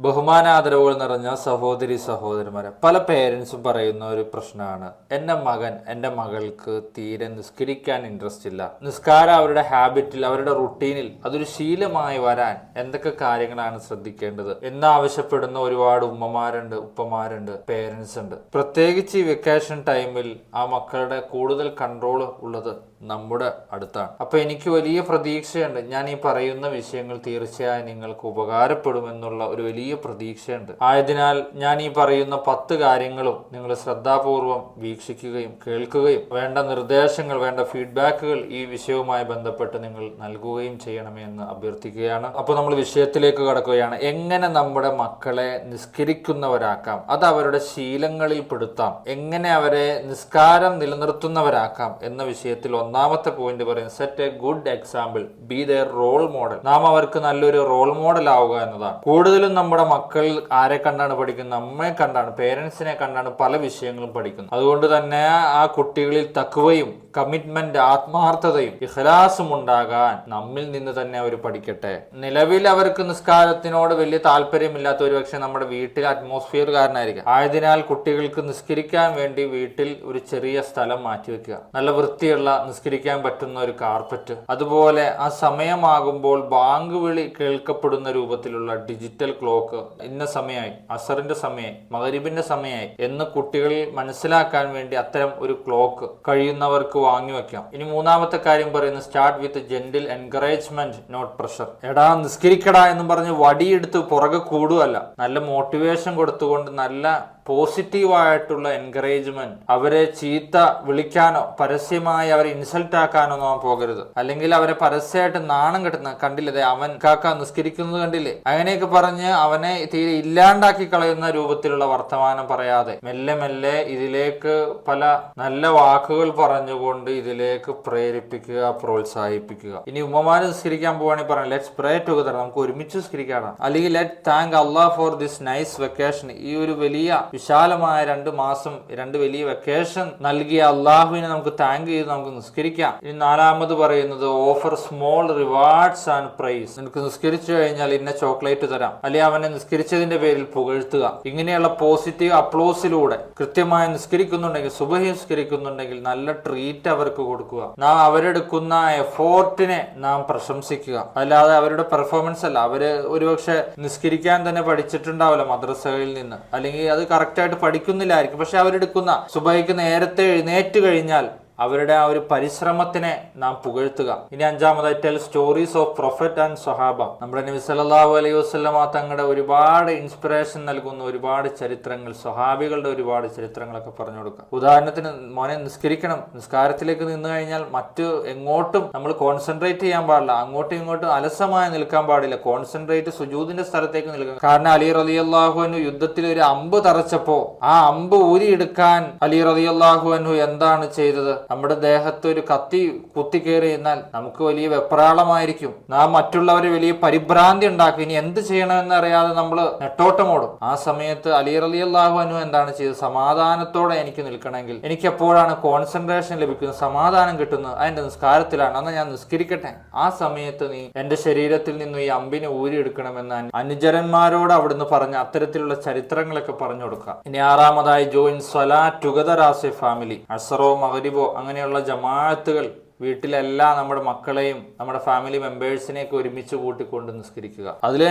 ബഹുമാനാദരവുകൾ നിറഞ്ഞ സഹോദരി സഹോദരന്മാരെ പല പേരൻസും പറയുന്ന ഒരു പ്രശ്നമാണ്. എന്റെ മകൻ എന്റെ മകൾക്ക് തീരെ നിസ്കരിക്കാൻ ഇൻട്രസ്റ്റ് ഇല്ല. നിസ്കാരം അവരുടെ ഹാബിറ്റിൽ അവരുടെ റുട്ടീനിൽ അതൊരു ശീലമായി വരാൻ എന്തൊക്കെ കാര്യങ്ങളാണ് ശ്രദ്ധിക്കേണ്ടത്? എന്നാവശ്യപ്പെടുന്ന ഒരുപാട് ഉമ്മമാരുണ്ട് ഉപ്പമാരുണ്ട് പേരൻസ് ഉണ്ട്. പ്രത്യേകിച്ച് ഈ വെക്കേഷൻ ടൈമിൽ ആ മക്കളുടെ കൂടുതൽ കൺട്രോൾ ഉള്ളത് നമ്മുടെ അടുത്താണ്. അപ്പൊ എനിക്ക് വലിയ പ്രതീക്ഷയുണ്ട്. ഞാൻ ഈ പറയുന്ന വിഷയങ്ങൾ തീർച്ചയായും നിങ്ങൾക്ക് ഉപകാരപ്പെടുമെന്നുള്ള ഒരു വലിയ പ്രതീക്ഷയുണ്ട്. ആയതിനാൽ ഞാൻ ഈ പറയുന്ന പത്ത് കാര്യങ്ങളും നിങ്ങൾ ശ്രദ്ധാപൂർവം വീക്ഷിക്കുകയും കേൾക്കുകയും വേണ്ട നിർദ്ദേശങ്ങൾ വേണ്ട ഫീഡ്ബാക്കുകൾ ഈ വിഷയവുമായി ബന്ധപ്പെട്ട് നിങ്ങൾ നൽകുകയും ചെയ്യണമെന്ന് അഭ്യർത്ഥിക്കുകയാണ്. അപ്പോൾ നമ്മൾ വിഷയത്തിലേക്ക് കടക്കുകയാണ്. എങ്ങനെ നമ്മുടെ മക്കളെ നിസ്കരിക്കുന്നവരാക്കാം? അത് അവരുടെ ശീലങ്ങളിൽ പെടുത്താം. എങ്ങനെ അവരെ നിസ്കാരം നിലനിർത്തുന്നവരാക്കാം എന്ന വിഷയത്തിൽ ഒന്നാമത്തെ പോയിന്റ് പറയുന്നത് set a good example be the role model നാം അവർക്ക് നല്ലൊരു റോൾ മോഡൽ ആവുക എന്നതാണ്. കൂടുതലും നമ്മുടെ മക്കൾ ആരെ കണ്ടാണ് പഠിക്കുന്നത്? നമ്മെ കണ്ടാണ് പേരൻസിനെ കണ്ടാണ് പല വിഷയങ്ങളും പഠിക്കുന്നത്. അതുകൊണ്ട് തന്നെ ആ കുട്ടികളിൽ തക്കുവയും കമ്മിറ്റ്മെന്റ് ആത്മാർത്ഥതയും ഇഹലാസും ഉണ്ടാകാൻ നമ്മിൽ നിന്ന് തന്നെ അവർ പഠിക്കട്ടെ. നിലവിൽ അവർക്ക് നിസ്കാരത്തിനോട് വലിയ താല്പര്യമില്ലാത്ത ഒരു പക്ഷെ നമ്മുടെ വീട്ടിൽ അറ്റ്മോസ്ഫിയർ കാരണമായിരിക്കും ആയതിനാൽ കുട്ടികൾക്ക് നിസ്കരിക്കാൻ വേണ്ടി വീട്ടിൽ ഒരു ചെറിയ സ്ഥലം മാറ്റിവെക്കുക. നല്ല വൃത്തിയുള്ള നിസ്കരിക്കാൻ പറ്റുന്ന ഒരു കാർപ്പറ്റ് അതുപോലെ ആ സമയമാകുമ്പോൾ ബാങ്ക് വിളി കേൾക്കപ്പെടുന്ന രൂപത്തിലുള്ള ഡിജിറ്റൽ ക്ലോക്ക് ഇന്ന സമയമായി അസറിന്റെ സമയമായി മകരിബിന്റെ സമയമായി എന്ന് കുട്ടികളിൽ മനസ്സിലാക്കാൻ വേണ്ടി അത്തരം ഒരു ക്ലോക്ക് കഴിയുന്നവർക്ക് വാങ്ങി വെക്കാം. ഇനി മൂന്നാമത്തെ കാര്യം പറയുന്നത് start with gentle encouragement not pressure എടാ നിസ്കരിക്കടാ എന്ന് പറഞ്ഞ് വടിയെടുത്ത് പുറകെ കൂടുകയല്ല. നല്ല മോട്ടിവേഷൻ കൊടുത്തുകൊണ്ട് നല്ല പോസിറ്റീവായിട്ടുള്ള എൻകറേജ്മെന്റ് അവരെ ചീത്ത വിളിക്കാനോ പരസ്യമായി അവരെ ഇൻസൾട്ട് ആക്കാനോ നാം പോകരുത്. അല്ലെങ്കിൽ അവരെ പരസ്യമായിട്ട് നാണം കിട്ടുന്ന കണ്ടില്ലേ അവൻ കാക്ക നിസ്കരിക്കുന്നത് കണ്ടില്ലേ? അങ്ങനെയൊക്കെ പറഞ്ഞ് അവനെ തീരെ ഇല്ലാണ്ടാക്കി കളയുന്ന രൂപത്തിലുള്ള വർത്തമാനം പറയാതെ മെല്ലെ മെല്ലെ ഇതിലേക്ക് പല നല്ല വാക്കുകൾ പറഞ്ഞുകൊണ്ട് ഇതിലേക്ക് പ്രേരിപ്പിക്കുക പ്രോത്സാഹിപ്പിക്കുക. ഇനി ഉമ്മമാര് നിസ്കരിക്കാൻ പോവാണെങ്കിൽ പറയാം ലെറ്റ്സ് പ്രേ ടുഗദർ നമുക്ക് ഒരുമിച്ച് നിസ്കരിക്കാനാണ്. അല്ലെങ്കിൽ let thank Allah for this nice vacation ഈ ഒരു വലിയ വിശാലമായ രണ്ട് മാസം രണ്ട് വലിയ വെക്കേഷൻ നൽകിയ അള്ളാഹുവിനെ നമുക്ക് താങ്ക് ചെയ്ത് നമുക്ക് നിസ്കരിക്കാം. ഇനി നാലാമത് പറയുന്നത് offer small rewards and praise നിനക്ക് നിസ്കരിച്ചു കഴിഞ്ഞാൽ ഇന്ന ചോക്ലേറ്റ് തരാം. അല്ലെ അവനെ നിസ്കരിച്ചതിന്റെ പേരിൽ പുകഴ്ത്തുക. ഇങ്ങനെയുള്ള പോസിറ്റീവ് അപ്ലോസിലൂടെ കൃത്യമായി നിസ്കരിക്കുന്നുണ്ടെങ്കിൽ സുബഹി നിസ്കരിക്കുന്നുണ്ടെങ്കിൽ നല്ല ട്രീറ്റ് അവർക്ക് കൊടുക്കുക. നാം അവരെടുക്കുന്ന എഫോർട്ടിനെ നാം പ്രശംസിക്കുക. അല്ലാതെ അവരുടെ പെർഫോമൻസ് അല്ല. അവർ ഒരുപക്ഷെ നിസ്കരിക്കാൻ തന്നെ പഠിച്ചിട്ടുണ്ടാവില്ല മദ്രസകളിൽ നിന്ന്. അല്ലെങ്കിൽ അത് കറക്റ്റായിട്ട് പഠിക്കുന്നില്ലായിരിക്കും. പക്ഷെ അവരെടുക്കുന്ന സുബൈക്ക് നേരത്തെ എഴുന്നേറ്റ് കഴിഞ്ഞാൽ അവരുടെ ആ ഒരു പരിശ്രമത്തിനെ നാം പുകഴ്ത്തുക. ഇനി അഞ്ചാമതായി tell stories of prophet and സൊഹാബ നമ്മുടെ നബി സല്ലാഹു അലൈഹി വസ്ലമ തങ്ങളുടെ ഒരുപാട് ഇൻസ്പിറേഷൻ നൽകുന്ന ഒരുപാട് ചരിത്രങ്ങൾ സ്വഹാബികളുടെ ഒരുപാട് ചരിത്രങ്ങളൊക്കെ പറഞ്ഞു കൊടുക്കുക. ഉദാഹരണത്തിന് മോനെ നിസ്കരിക്കണം. നിസ്കാരത്തിലേക്ക് നിന്ന് കഴിഞ്ഞാൽ മറ്റ് എങ്ങോട്ടും നമ്മൾ കോൺസെൻട്രേറ്റ് ചെയ്യാൻ പാടില്ല. അങ്ങോട്ടും ഇങ്ങോട്ടും അലസമായി നിൽക്കാൻ പാടില്ല. കോൺസെൻട്രേറ്റ് സുജൂദിന്റെ സ്ഥലത്തേക്ക് നിൽക്കണം കാരണം അലി റലി അൻഹു യുദ്ധത്തിൽ ഒരു അമ്പ് തറച്ചപ്പോ ആ അമ്പ് ഊരിയെടുക്കാൻ അലി റലി അൻഹു എന്താണ് ചെയ്തത്? നമ്മുടെ ദേഹത്ത് ഒരു കത്തി കുത്തിക്കേറി എന്നാൽ നമുക്ക് വലിയ വെപ്രാളമായിരിക്കും. നാം മറ്റുള്ളവരെ വലിയ പരിഭ്രാന്തി ഉണ്ടാക്കും. ഇനി എന്ത് ചെയ്യണമെന്ന് അറിയാതെ നമ്മൾ നെട്ടോട്ടമോടും. ആ സമയത്ത് അലി റലി അള്ളാഹുനു എന്താണ് ചെയ്തത്? സമാധാനത്തോടെ എനിക്ക് നിൽക്കണമെങ്കിൽ എനിക്ക് എപ്പോഴാണ് കോൺസെൻട്രേഷൻ ലഭിക്കുന്നത്? സമാധാനം കിട്ടുന്നത് അതിന്റെ നിസ്കാരത്തിലാണ്. എന്നാൽ ഞാൻ നിസ്കരിക്കട്ടെ. ആ സമയത്ത് നീ എന്റെ ശരീരത്തിൽ നിന്ന് ഈ അമ്പിനെ ഊരിയെടുക്കണമെന്ന് അനുജരന്മാരോട് അവിടുന്ന് പറഞ്ഞ അത്തരത്തിലുള്ള ചരിത്രങ്ങളൊക്കെ പറഞ്ഞു കൊടുക്കുക. ഇനി ആറാമതായി ജോയിൻ സ്വലാ ടുഗദർ ആസ് എ ഫാമിലി അസറോ മകരിബോ അങ്ങനെയുള്ള ജമാഅത്തുകൾ വീട്ടിലെല്ലാ നമ്മുടെ മക്കളെയും നമ്മുടെ ഫാമിലി മെമ്പേഴ്സിനെയൊക്കെ ഒരുമിച്ച് കൂട്ടിക്കൊണ്ട് നിസ്കരിക്കുക. അതിൽ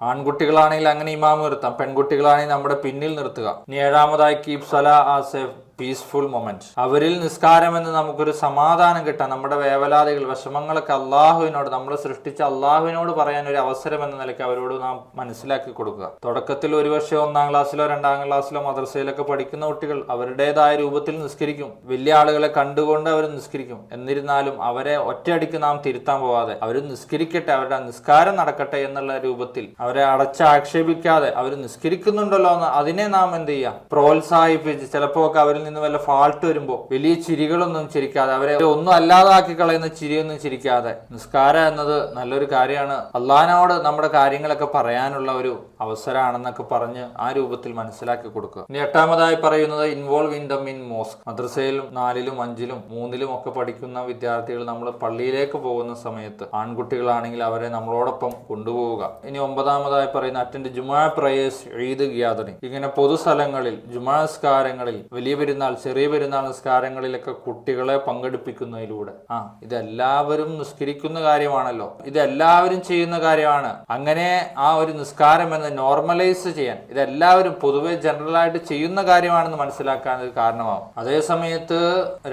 ആൺകുട്ടികളാണെങ്കിൽ അങ്ങനെ ഇമാമ് നിർത്താം പെൺകുട്ടികളാണെങ്കിൽ നമ്മുടെ പിന്നിൽ നിർത്തുക. ഇനി ഏഴാമതായി കീപ് സലാ ആ എ പീസ്ഫുൾ മൊമെന്റ് അവരിൽ നിസ്കാരം എന്ന് നമുക്കൊരു സമാധാനം കിട്ടാൻ നമ്മുടെ വേവലാതികൾ വിഷമങ്ങളൊക്കെ അള്ളാഹുവിനോട് നമ്മൾ സൃഷ്ടിച്ച അള്ളാഹുവിനോട് പറയാൻ ഒരു അവസരം എന്ന നിലയ്ക്ക് അവരോട് നാം മനസ്സിലാക്കി കൊടുക്കുക. തുടക്കത്തിൽ ഒരുപക്ഷെ ഒന്നാം ക്ലാസ്സിലോ രണ്ടാം ക്ലാസ്സിലോ മദ്രസയിലൊക്കെ പഠിക്കുന്ന കുട്ടികൾ അവരുടേതായ രൂപത്തിൽ നിസ്കരിക്കും. വലിയ ആളുകളെ കണ്ടുകൊണ്ട് അവർ നിസ്കരിക്കും. എന്നിരുന്നാലും അവരെ ഒറ്റയടിക്ക് നാം തിരുത്താൻ പോവാതെ അവർ നിസ്കരിക്കട്ടെ അവരുടെ നിസ്കാരം നടക്കട്ടെ എന്നുള്ള രൂപത്തിൽ അവരെ അടച്ച ആക്ഷേപിക്കാതെ അവർ നിസ്കരിക്കുന്നുണ്ടല്ലോ എന്ന് അതിനെ നാം എന്ത് ചെയ്യാം? പ്രോത്സാഹിപ്പിച്ച് ചിലപ്പോ ഒക്കെ അവരിൽ നിന്ന് വല്ല ഫാൾട്ട് വരുമ്പോൾ വലിയ ചിരികളൊന്നും ചിരിക്കാതെ അവരെ ഒന്നും അല്ലാതാക്കി കളയുന്ന ചിരിയൊന്നും ചിരിക്കാതെ. നിസ്കാരം എന്നത് നല്ലൊരു കാര്യമാണ്. അള്ളഹാനോട് നമ്മുടെ കാര്യങ്ങളൊക്കെ പറയാനുള്ള ഒരു അവസരമാണെന്നൊക്കെ പറഞ്ഞ് ആ രൂപത്തിൽ മനസ്സിലാക്കി കൊടുക്കുക. ഇനി എട്ടാമതായി പറയുന്നത് ഇൻവോൾവ് ഇൻ ദ മിൻ മോസ്ക് മദ്രസയിലും നാലിലും അഞ്ചിലും മൂന്നിലും ഒക്കെ പഠിക്കുന്ന വിദ്യാർത്ഥികൾ നമ്മൾ പള്ളിയിലേക്ക് പോകുന്ന സമയത്ത് ആൺകുട്ടികളാണെങ്കിൽ അവരെ നമ്മളോടൊപ്പം കൊണ്ടുപോവുക. ഇനി ഒമ്പതാമതായി പറയുന്ന അറ്റൻഡ് ജുമാ പ്രയേഴ്സ് ഈദ് ഗ്യാദറിംഗ് ഇങ്ങനെ പൊതുസ്ഥലങ്ങളിൽ ജുമാസ്കാരങ്ങളിൽ വലിയ പെരുന്നാൾ ചെറിയ പെരുന്നാൾ നിസ്കാരങ്ങളിലൊക്കെ കുട്ടികളെ പങ്കെടുപ്പിക്കുന്നതിലൂടെ. ആ ഇതെല്ലാവരും നിസ്കരിക്കുന്ന കാര്യമാണല്ലോ. ഇതെല്ലാവരും ചെയ്യുന്ന കാര്യമാണ്. അങ്ങനെ ആ ഒരു നിസ്കാരം എന്ന് നോർമലൈസ് ചെയ്യാൻ ഇതെല്ലാവരും പൊതുവെ ജനറൽ ആയിട്ട് ചെയ്യുന്ന കാര്യമാണെന്ന് മനസ്സിലാക്കാൻ ഇത് കാരണമാവും. അതേ സമയത്ത്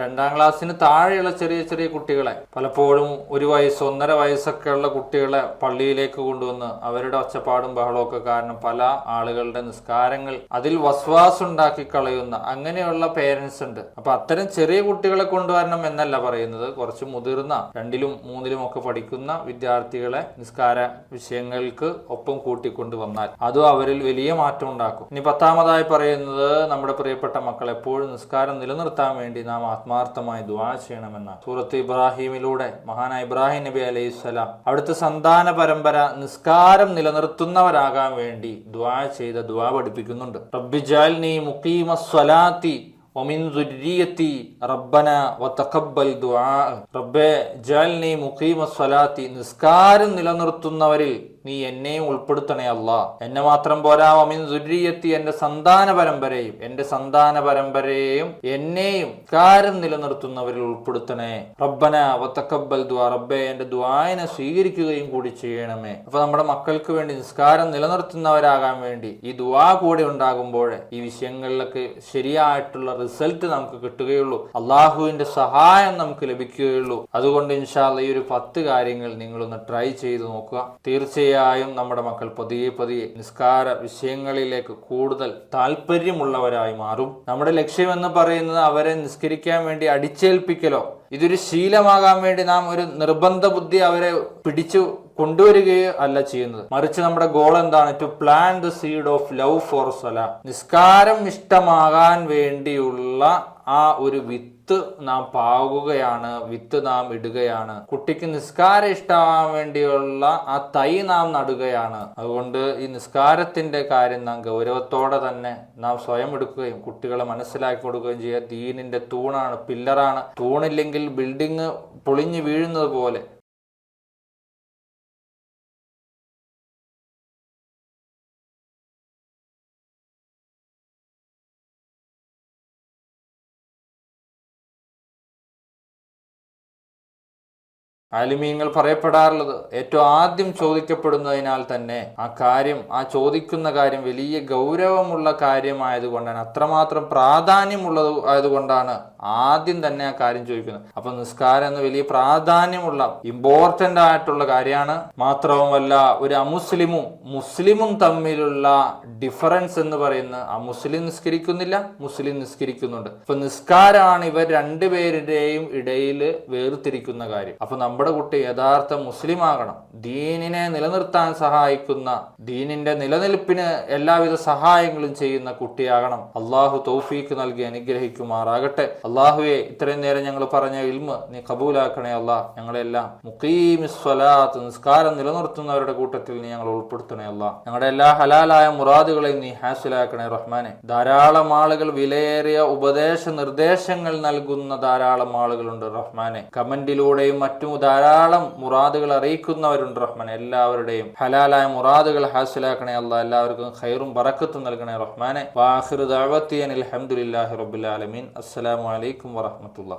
രണ്ടാം ക്ലാസ്സിന് താഴെയുള്ള ചെറിയ ചെറിയ കുട്ടികളെ പലപ്പോഴും ഒരു വയസ്സ് ഒന്നര വയസ്സൊക്കെ ഉള്ള കുട്ടികളെ പള്ളിയിലേക്ക് കൊണ്ടുവന്ന് അവരുടെ ഒച്ചപ്പാടും ബഹളവും ഒക്കെ കാരണം പല ആളുകളുടെ നിസ്കാരങ്ങൾ അതിൽ വസ്വാസ് ഉണ്ടാക്കി കളയുന്ന അങ്ങനെയുള്ള പേരൻസ് ഉണ്ട്. അപ്പൊ അത്തരം ചെറിയ കുട്ടികളെ കൊണ്ടുവരണം എന്നല്ല പറയുന്നത്. കുറച്ച് മുതിർന്ന രണ്ടിലും മൂന്നിലും ഒക്കെ പഠിക്കുന്ന വിദ്യാർത്ഥികളെ നിസ്കാര വിഷയങ്ങൾക്ക് ഒപ്പം കൂട്ടിക്കൊണ്ടു വന്നാൽ അതും അവരിൽ വലിയ മാറ്റം ഉണ്ടാക്കും. ഇനി പത്താമതായി പറയുന്നത് നമ്മുടെ പ്രിയപ്പെട്ട മക്കൾ എപ്പോഴും നിസ്കാരം നിലനിർത്താൻ വേണ്ടി നാം ആത്മാർത്ഥമായി ദുആ ചെയ്യണമെന്ന സൂറത്ത് ഇബ്രാഹിമിലൂടെ മഹാനായ ഇബ്രാഹിം നബി അലൈഹി സ്വലാം അവിടുത്തെ സന്താന പരമ്പര നിസ്കാരം നിലനിർത്തുന്നവരാകാൻ വേണ്ടി ദ്വാ ചെയ്ത ദ്വാ പഠിപ്പിക്കുന്നുണ്ട്. റബ്ബിജാൽ നീ മുക്കീമ സ്വലാത്തി റബ്ബെ ജാൽനി മുഖീമ സ്വലാത്തി നിസ്കാരം നിലനിർത്തുന്നവരിൽ നീ എന്നെയും ഉൾപ്പെടുത്തണേ അല്ല. എന്നെ മാത്രം പോരാ. അമിൻ ദുര്യത്തി എന്റെ സന്താന പരമ്പരയും എന്റെ സന്താന പരമ്പരയെയും എന്നെയും കാരം നിലനിർത്തുന്നവരിൽ ഉൾപ്പെടുത്തണേ. റബ്ബന വത്തക്കബൽ ദ്വാ റബ്ബെ എന്റെ ദ്വായനെ സ്വീകരിക്കുകയും കൂടി ചെയ്യണമേ. അപ്പൊ നമ്മുടെ മക്കൾക്ക് വേണ്ടി നിസ്കാരം നിലനിർത്തുന്നവരാകാൻ വേണ്ടി ഈ ദ്വാ കൂടെ ഉണ്ടാകുമ്പോഴേ ഈ വിഷയങ്ങളിലൊക്കെ ശരിയായിട്ടുള്ള റിസൾട്ട് നമുക്ക് കിട്ടുകയുള്ളൂ. അള്ളാഹുവിന്റെ സഹായം നമുക്ക് ലഭിക്കുകയുള്ളൂ. അതുകൊണ്ട് ഇൻഷാല്ല ഈ ഒരു പത്ത് കാര്യങ്ങൾ നിങ്ങളൊന്ന് ട്രൈ ചെയ്ത് നോക്കുക. തീർച്ചയായും നമ്മുടെ മക്കൾ പതിയെ പതിയെ നിസ്കാര വിഷയങ്ങളിലേക്ക് കൂടുതൽ താല്പര്യമുള്ളവരായി മാറും. നമ്മുടെ ലക്ഷ്യമെന്ന് പറയുന്നത് അവരെ നിസ്കരിക്കാൻ വേണ്ടി അടിച്ചേൽപ്പിക്കലോ ഇതൊരു ശീലമാകാൻ വേണ്ടി നാം ഒരു നിർബന്ധ ബുദ്ധി അവരെ പിടിച്ചു കൊണ്ടുവരികയോ അല്ല ചെയ്യുന്നത്. മറിച്ച് നമ്മുടെ ഗോൾ എന്താണ്? To plant the seed of love for സല നിസ്കാരം ഇഷ്ടമാകാൻ വേണ്ടിയുള്ള ആ ഒരു വിത്ത് നാം പാകുകയാണ് വിത്ത് നാം ഇടുകയാണ്. കുട്ടിക്ക് നിസ്കാരം ഇഷ്ടമാവാൻ വേണ്ടിയുള്ള ആ തൈ നാം നടുകയാണ്. അതുകൊണ്ട് ഈ നിസ്കാരത്തിന്റെ കാര്യം നാം ഗൗരവത്തോടെ തന്നെ നാം സ്വയം എടുക്കുകയും കുട്ടികളെ മനസ്സിലാക്കി കൊടുക്കുകയും ചെയ്യുക. ദീനിന്റെ തൂണാണ് പില്ലറാണ്. തൂണില്ലെങ്കിൽ ബിൽഡിങ് പൊളിഞ്ഞു വീഴുന്നത് പോലെ ആലിമീങ്ങൾ പറയപ്പെടാറുള്ളത്. ഏറ്റവും ആദ്യം ചോദിക്കപ്പെടുന്നതിനാൽ തന്നെ ആ കാര്യം ആ ചോദിക്കുന്ന കാര്യം വലിയ ഗൗരവമുള്ള കാര്യമായതുകൊണ്ടാണ് അത്രമാത്രം പ്രാധാന്യമുള്ളത് ആയതുകൊണ്ടാണ് ആദ്യം തന്നെ ആ കാര്യം ചോദിക്കുന്നത് അപ്പൊ നിസ്കാരം എന്ന വലിയ പ്രാധാന്യമുള്ള ഇമ്പോർട്ടന്റ് ആയിട്ടുള്ള കാര്യമാണ്. മാത്രവുമല്ല ഒരു അമുസ്ലിമും മുസ്ലിമും തമ്മിലുള്ള ഡിഫറൻസ് എന്ന് പറയുന്ന ആ മുസ്ലിം നിസ്കരിക്കുന്നില്ല മുസ്ലിം നിസ്കരിക്കുന്നുണ്ട്. അപ്പൊ നിസ്കാരമാണ് ഇവർ രണ്ടുപേരുടെയും ഇടയിൽ വേർതിരിക്കുന്ന കാര്യം. അപ്പൊ നമ്മുടെ കുട്ടി യഥാർത്ഥ മുസ്ലിം ആകണം. ദീനിനെ നിലനിർത്താൻ സഹായിക്കുന്ന ദീനിന്റെ നിലനിൽപ്പിന് എല്ലാവിധ സഹായങ്ങളും ചെയ്യുന്ന കുട്ടിയാകണം. അള്ളാഹു തൗഫീക്ക് നൽകി അനുഗ്രഹിക്കുമാറാകട്ടെ. അള്ളാഹുവെ ഇത്രയും നേരം ഞങ്ങൾ പറഞ്ഞ ഇൽമ നീ കബൂലാക്കണേ അള്ളാഹ് ഞങ്ങളെല്ലാം മുഖീമിസ്വലാത്ത് നിസ്കാരം നിലനിർത്തുന്നവരുടെ കൂട്ടത്തിൽ നീ ഞങ്ങൾ ഉൾപ്പെടുത്തണേ അള്ളാഹ് ഞങ്ങളുടെ എല്ലാ ഹലാലായ മുറാദുകളെയും നീ ഹാസിലാക്കണേ റഹ്മാനെ. ധാരാളം ആളുകൾ വിലയേറിയ ഉപദേശ നിർദ്ദേശങ്ങൾ നൽകുന്ന ധാരാളം ആളുകളുണ്ട് റഹ്മാനെ. കമന്റിലൂടെയും മറ്റും ധാരാളം മുറാദുകൾ അറിയിക്കുന്നവരുണ്ട് റഹ്മാനെ. എല്ലാവരുടെയും ഹലാലായ മുറാദുകൾ ഹാസിലാക്കണേ അള്ളാഹ് എല്ലാവർക്കും ഖൈറും ബറക്കത്തും നൽകണേ റഹ്മാനെ. അസ്സലാമു അലൈക്കും വറഹ്മത്തുള്ളാഹി.